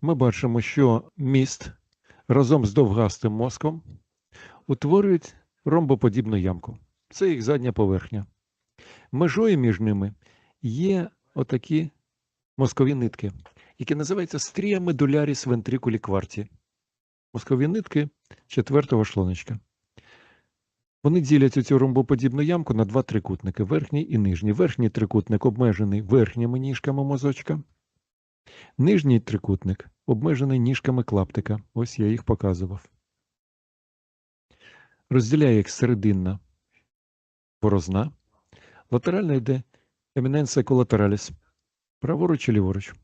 ми бачимо, що міст разом з довгастим мозком утворюють ромбоподібну ямку. Це їх задня поверхня. Межою між ними є отакі мозкові нитки, які називаються стрія медуляріс вентрикулі кварті. Мозкові нитки четвертого шлуночка. Вони ділять цю ромбоподібну ямку на два трикутники верхній і нижній. Верхній трикутник обмежений верхніми ніжками мозочка. Нижній трикутник обмежений ніжками клаптика. Ось я їх показував. Розділяє їх серединна борозна. Латерально йде еміненція колатераліс. Праворуч і ліворуч.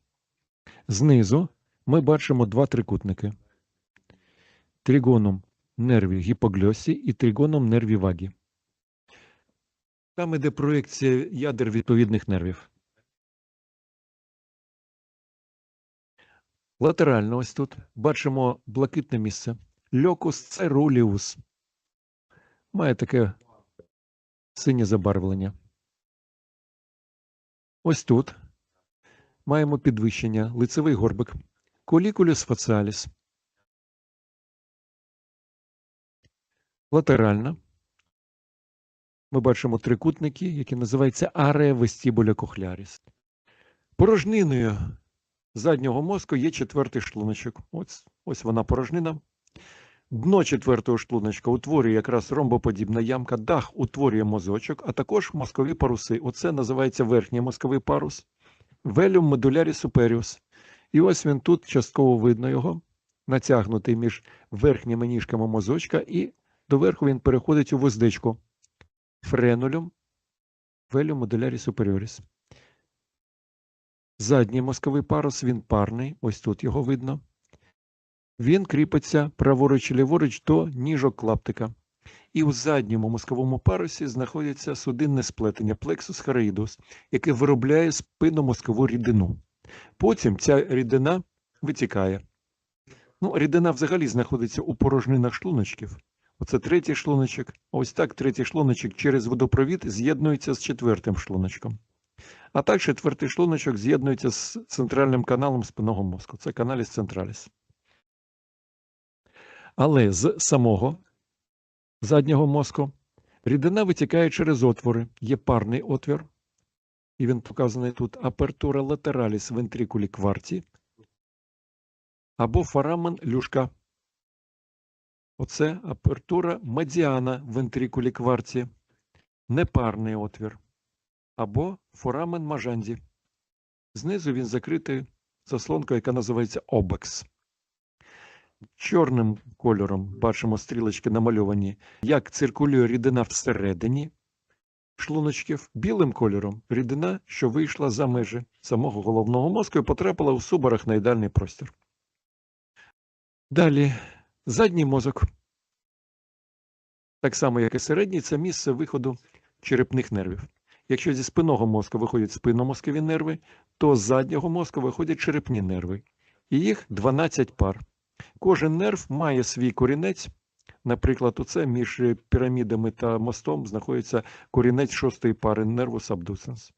Знизу ми бачимо два трикутники. Тригоном нерві гіпогльосі і тригоном нерві вагі. Там іде проекція ядер відповідних нервів. Латерально ось тут бачимо блакитне місце. Льокус церуліус. Має таке синє забарвлення. Ось тут маємо підвищення, лицевий горбик, колікулюс фаціаліс. Латерально ми бачимо трикутники, які називаються арея вестібуля кохляріс. Порожниною заднього мозку є четвертий шлуночок. Ось, ось вона порожнина. Дно четвертого шлуночка утворює якраз ромбоподібна ямка, дах утворює мозочок, а також мозкові паруси. Оце називається верхній мозковий парус. Велюм медулярі суперіус. І ось він тут частково видно його, натягнутий між верхніми ніжками мозочка, і доверху він переходить у вуздечку. Френулюм велюм медулярі суперіоріс. Задній мозковий парус, він парний, ось тут його видно. Він кріпиться праворуч і ліворуч до ніжок клаптика. І у задньому мозковому парусі знаходиться судинне сплетення плексус хороїдус, яке виробляє спинномозкову рідину. Потім ця рідина витікає. Ну, рідина взагалі знаходиться у порожнинах шлуночків. Оце третій шлуночок. Ось так третій шлуночок через водопровід з'єднується з четвертим шлуночком. А так четвертий шлуночок з'єднується з центральним каналом спинного мозку. Це каналіс централіс. Але з самого заднього мозку рідина витікає через отвори. Є парний отвір, і він показаний тут апертура латераліс вентрикулі кварті або форамен люшка. Оце апертура медіана вентрикулі кварті, непарний отвір або форамен мажанді. Знизу він закритий заслонкою, яка називається обекс. Чорним кольором бачимо стрілочки намальовані, як циркулює рідина всередині шлуночків. Білим кольором рідина, що вийшла за межі самого головного мозку і потрапила у субарахноїдальний простір. Далі задній мозок. Так само, як і середній, це місце виходу черепних нервів. Якщо зі спинного мозку виходять спинномозкові нерви, то з заднього мозку виходять черепні нерви. І їх 12 пар. Кожен нерв має свій корінець. Наприклад, оце між пірамідами та мостом знаходиться корінець шостої пари нервус абдусенс.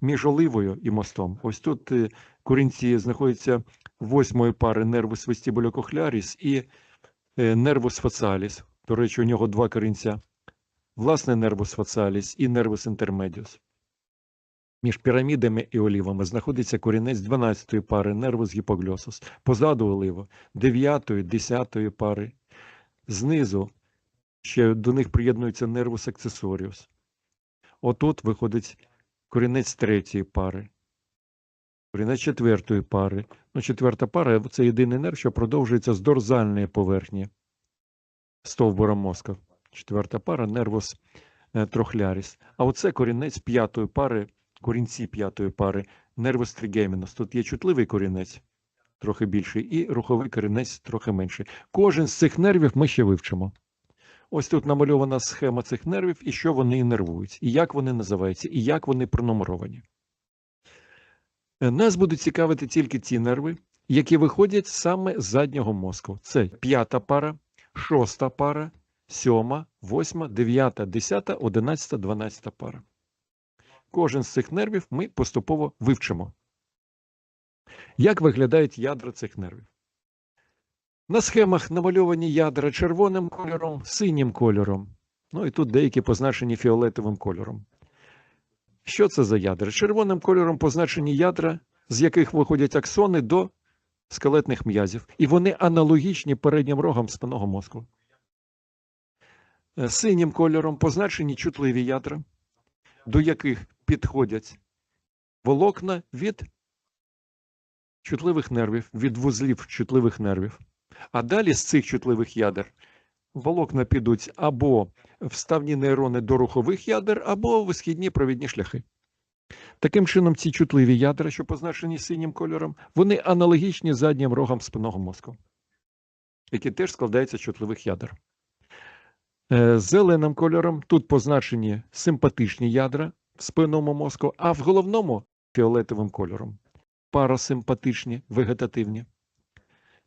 Між оливою і мостом. Ось тут е, корінці знаходяться восьмої пари нервус вестибулокохляріс і е, нервус фаціаліс. До речі, у нього два корінця. Власне, нервус фаціаліс і нервус інтермедіус. Між пірамідами і олівами знаходиться корінець 12-ї пари нервус гіпогльосус, позаду олива 9-ї, 10-ї пари. Знизу ще до них приєднується нервус акцесоріус. Отут виходить корінець третьої пари, корінець четвертої пари. Ну, четверта пара це єдиний нерв, що продовжується з дорзальної поверхні стовбура мозка. Четверта пара нервус е, трохляріс. А оце корінець п'ятої пари корінці п'ятої пари нервус тригемінус. Тут є чутливий корінець, трохи більший, і руховий корінець трохи менший. Кожен з цих нервів ми ще вивчимо. Ось тут намальована схема цих нервів, і що вони іннервують, і як вони називаються, і як вони пронумеровані. Е, Нас будуть цікавити тільки ті нерви, які виходять саме з заднього мозку. Це п'ята пара, шоста пара, сьома, восьма, дев'ята, десята, одинадцята, дванадцята пара. Кожен з цих нервів ми поступово вивчимо. Як виглядають ядра цих нервів? На схемах намальовані ядра червоним кольором, синім кольором. Ну і тут деякі позначені фіолетовим кольором. Що це за ядра? Червоним кольором позначені ядра, з яких виходять аксони до скелетних м'язів, і вони аналогічні переднім рогам спинного мозку. Е, Синім кольором позначені чутливі ядра, до яких підходять волокна від чутливих нервів, від вузлів чутливих нервів. А далі з цих чутливих ядер волокна підуть або вставні нейрони до рухових ядер, або в східні провідні шляхи. Таким чином, ці чутливі ядра, що позначені синім кольором, вони аналогічні заднім рогам спинного мозку, які теж складаються з чутливих ядер. Е, Зеленим кольором тут позначені симпатичні ядра в спинному мозку, а в головному фіолетовим кольором парасимпатичні, вегетативні.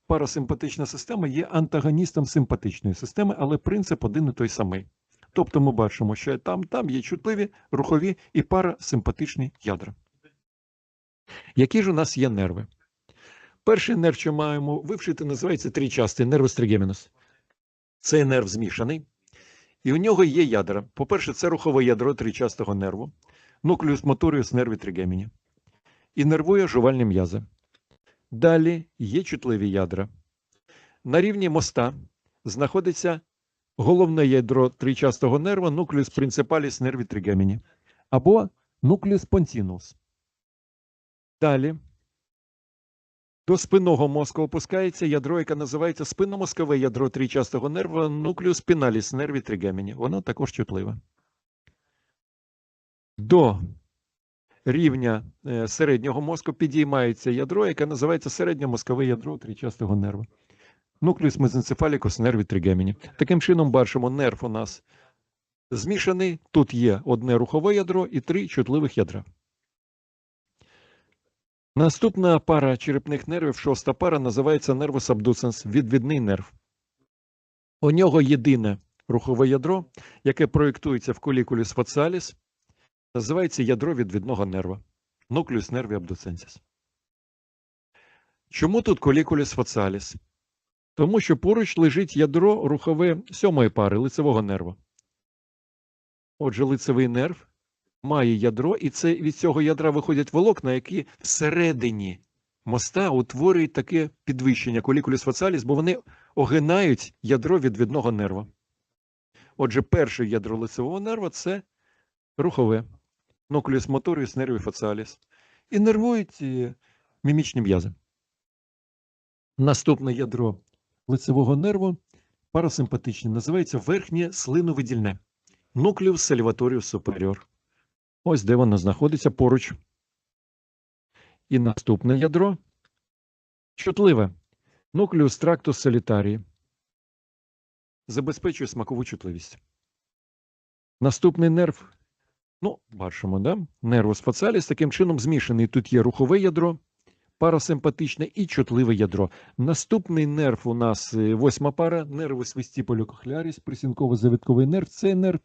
Парасимпатична система є антагоністом симпатичної системи, але принцип один і той самий. Тобто ми бачимо, що там, там є чутливі, рухові і парасимпатичні ядра. Які ж у нас є нерви? Перший нерв, що маємо вивчити, називається трійчастий нервус тригемінус. Цей нерв змішаний, і у нього є ядра. По-перше, це рухове ядро трійчастого нерву, нуклеус моторіус нерві тригеміні. І нервує жувальні м'язи. Далі є чутливі ядра. На рівні моста знаходиться головне ядро тричастого нерва нуклеус принципаліс нерві тригеміні або нуклеус понтінус. Далі до спинного мозку опускається ядро, яке називається спинномозкове ядро тричастого нерва нуклеус піналіс нерві тригеміні. Воно також чутливе. До рівня е, середнього мозку підіймається ядро, яке називається середньомозкове ядро тричастого нерва. Нуклеус мезенцефалікус нерві тригеміні. Таким чином, бачимо, нерв у нас змішаний. Тут є одне рухове ядро і три чутливих ядра. Наступна пара черепних нервів, шоста пара, називається нервус абдуценс, відвідний нерв. У нього єдине рухове ядро, яке проєктується в колікуліс фацаліс, називається ядро відвідного нерва. Нуклеус нерві абдуценсіс. Чому тут колікуліс фацаліс? Тому що поруч лежить ядро рухове сьомої пари лицевого нерва. Отже, лицевий нерв має ядро, і це від цього ядра виходять волокна, які всередині моста утворюють таке підвищення колікуліс фацаліс, бо вони огинають ядро відвідного нерва. Отже, перше ядро лицевого нерва це рухове, нуклеус моторіус нерві фацаліс. І нервують е, мімічні м'язи. Наступне ядро лицевого нерву парасимпатичне, називається верхнє слиновидільне. Нуклеус сальваторіус суперіор. Ось де воно знаходиться поруч. І наступне ядро чутливе. Нуклеус трактус солітарії. Забезпечує смакову чутливість. Наступний нерв. Ну, бачимо, да? Нервус фацаліс таким чином змішаний. Тут є рухове ядро, парасимпатичне і чутливе ядро. Наступний нерв у нас е, восьма пара, нервус вестибулокохляріс, присінково-завитковий нерв. Це нерв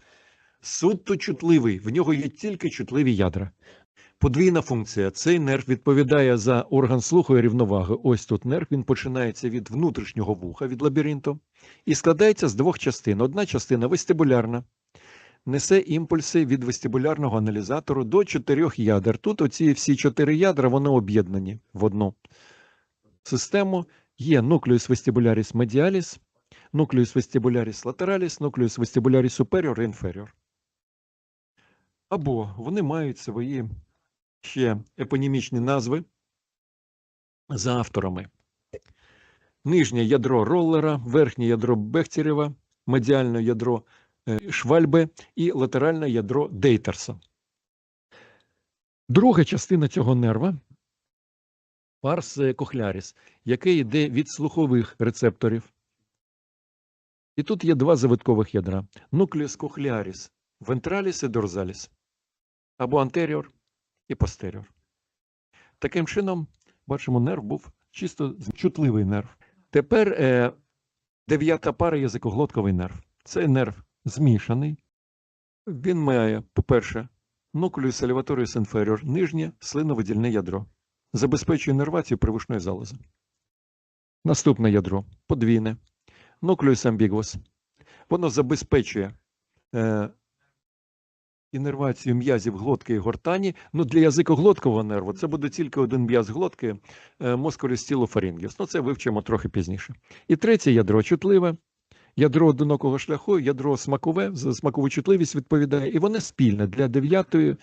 суто чутливий, в нього є тільки чутливі ядра. Подвійна функція. Цей нерв відповідає за орган слуху і рівноваги. Ось тут нерв, він починається від внутрішнього вуха, від лабіринту, і складається з двох частин. Одна частина вестибулярна, несе імпульси від вестибулярного аналізатору до чотирьох ядер. Тут оці всі чотири ядра вони об'єднані в одну систему. Є нуклеус вестибуляріс медіаліс, нуклеус вестибуляріс латераліс, нуклеус вестибуляріс суперіор і інферіор. Або вони мають свої ще епонімічні назви за авторами. Нижнє ядро роллера, верхнє ядро Бехтерєва, медіальне ядро е, Швальбе і латеральне ядро Дейтерса. Друга частина цього нерва парс кохляріс, який йде від слухових рецепторів. І тут є два завиткових ядра: нуклеус кохляріс, вентраліс і дорзаліс, або антеріор і постеріор. Таким чином, бачимо, нерв був чисто чутливий нерв. Тепер е, дев'ята пара язикоглотковий нерв. Цей нерв змішаний. Він має, по-перше, нуклеус elevatorius inferior, нижнє слиновидільне ядро. забезпечує нервацію привушної залози. Наступне ядро подвійне, нуклеус амбігвус. Воно забезпечує е, інервацію м'язів глотки і гортані. Ну, для язикоглоткового нерву це буде тільки один м'яз глотки, е, мускулюс стілофарингіус. Ну, це вивчимо трохи пізніше. І третє ядро чутливе, ядро одинокого шляху, ядро смакове, за смакову чутливість відповідає, і воно спільне для дев'ятої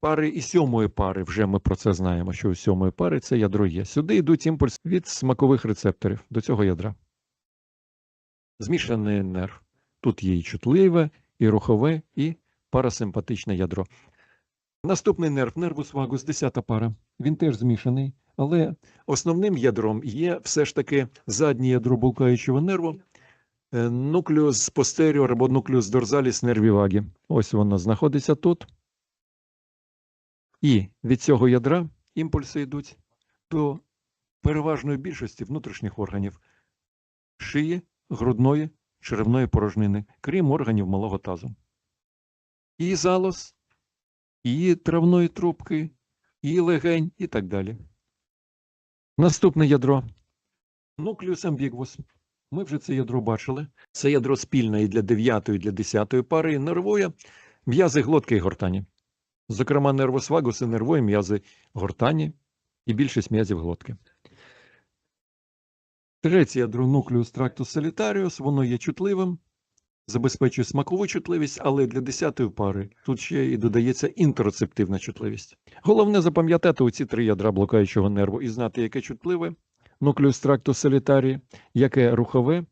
пари і сьомої пари. Вже ми про це знаємо, що у сьомої пари це ядро є. Сюди йдуть імпульси від смакових рецепторів до цього ядра. Змішаний нерв. Тут є і чутливе, і рухове, і парасимпатичне ядро. Наступний нерв, нервус вагус, 10 пара. Він теж змішаний, але основним ядром є все ж таки заднє ядро булкаючого нерву, е, нуклеус постеріор або нуклеус дорзаліс нерві вагі. Ось воно знаходиться тут. І від цього ядра імпульси йдуть до переважної більшості внутрішніх органів шиї, грудної, черевної порожнини, крім органів малого тазу. І залоз, і травної трубки, і легень, і так далі. Наступне ядро. Нуклеус амбігвус. Ми вже це ядро бачили. Це ядро спільне і для 9 і для 10 пари, нервує м'язи глотки і гортані. Зокрема, нервус вагус і нервує м'язи гортані і більшість м'язів глотки. Третє ядро нуклеус трактус солітаріус, воно є чутливим, забезпечує смакову чутливість, але для 10 пари тут ще і додається інтероцептивна чутливість. Головне запам'ятати оці три ядра блокаючого нерву і знати, яке чутливе нуклеус трактус солітарії, яке рухове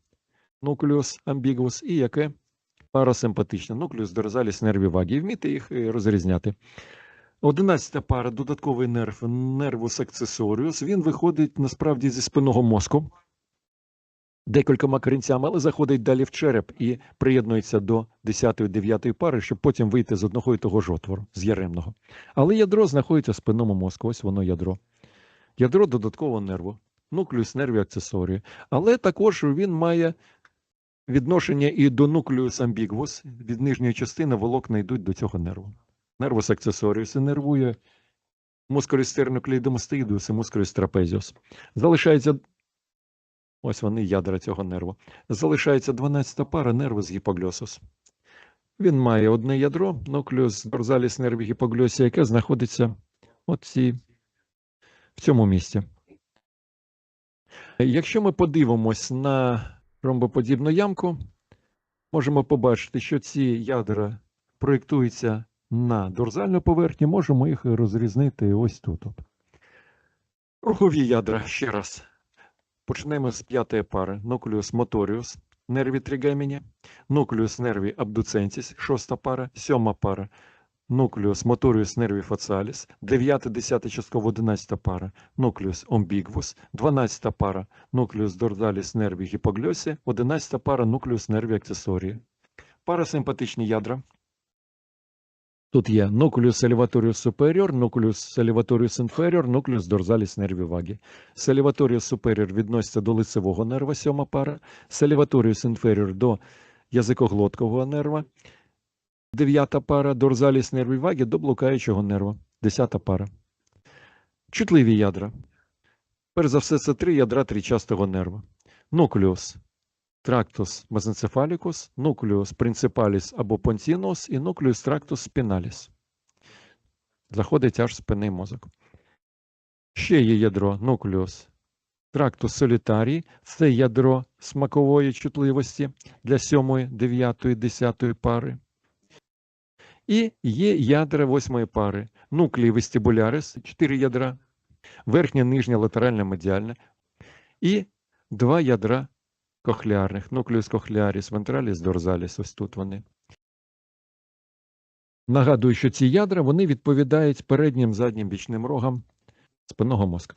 нуклеус амбігвус і яке парасимпатичне нуклеус дорзаліс нерві вагі. І вміти їх е, розрізняти. Одинадцята пара, додатковий нерв, нервус акцесоріус. Він виходить насправді зі спинного мозку декількома корінцями, але заходить далі в череп і приєднується до 10-9 пари, щоб потім вийти з одного і того ж отвору, з яремного. Але ядро знаходиться в спинному мозку. Ось воно ядро. Ядро додаткового нерву, нуклеус нерві акцесорії. Але також він має відношення і до нуклеус амбігвус. Від нижньої частини волокна йдуть до цього нерву. Нервус акцесоріус іннервує мускулюс стерноклеїдомастеїдус і трапезіус. Залишається ось вони ядра цього нерву. Залишається 12 пара нервус гіпогльосус. Він має одне ядро, нуклеус дорзаліс нерві гіпогльосі, яке знаходиться от ці, в цьому місці. Якщо ми подивимось на ромбоподібну ямку, можемо побачити, що ці ядра проєктуються на дорзальну поверхню, можемо їх розрізнити ось тут. Рухові ядра, ще раз. Почнемо з п'ятої пари. Нуклеус моторіус, нерві тригеміні, нуклеус нерві абдуцентіс, шоста пара, сьома пара. Нуклеус моторіус нерві фацаліс, 9, 10, частково 11 пара, нуклеус омбігвус, 12 пара, нуклеус дорзаліс нерві гіпогльосі, 11 пара, нуклеус нерві акцесорії. Парасимпатичні ядра. Тут є нуклеус elevatorius superior, нуклеус elevatorius inferior, нуклеус dorsalis nervi vagi. Elevatorius superior відноситься до лицевого нерва, сьома пара, elevatorius inferior до язикоглоткового нерва, дев'ята пара, nervi vagi до блукаючого нерва, десята пара. Чутливі ядра. Перш за все, це три ядра трічастого нерва. Нуклеус трактус мезенцефалікус, нуклеус принципаліс або понтінус і нуклеус трактус спіналіс. Заходить аж спинний мозок. Ще є ядро нуклеус трактус солітарій. Це ядро смакової чутливості для 7, 9, 10 пари. І є ядра восьмої пари. Нуклей вестибулярис, 4 ядра, верхня, нижня, латеральна, медіальна. І два ядра кохлеарних, нуклеус кохлеаріс, вентраліс, дорзаліс, ось тут вони. Нагадую, що ці ядра вони відповідають переднім заднім бічним рогам спинного мозка.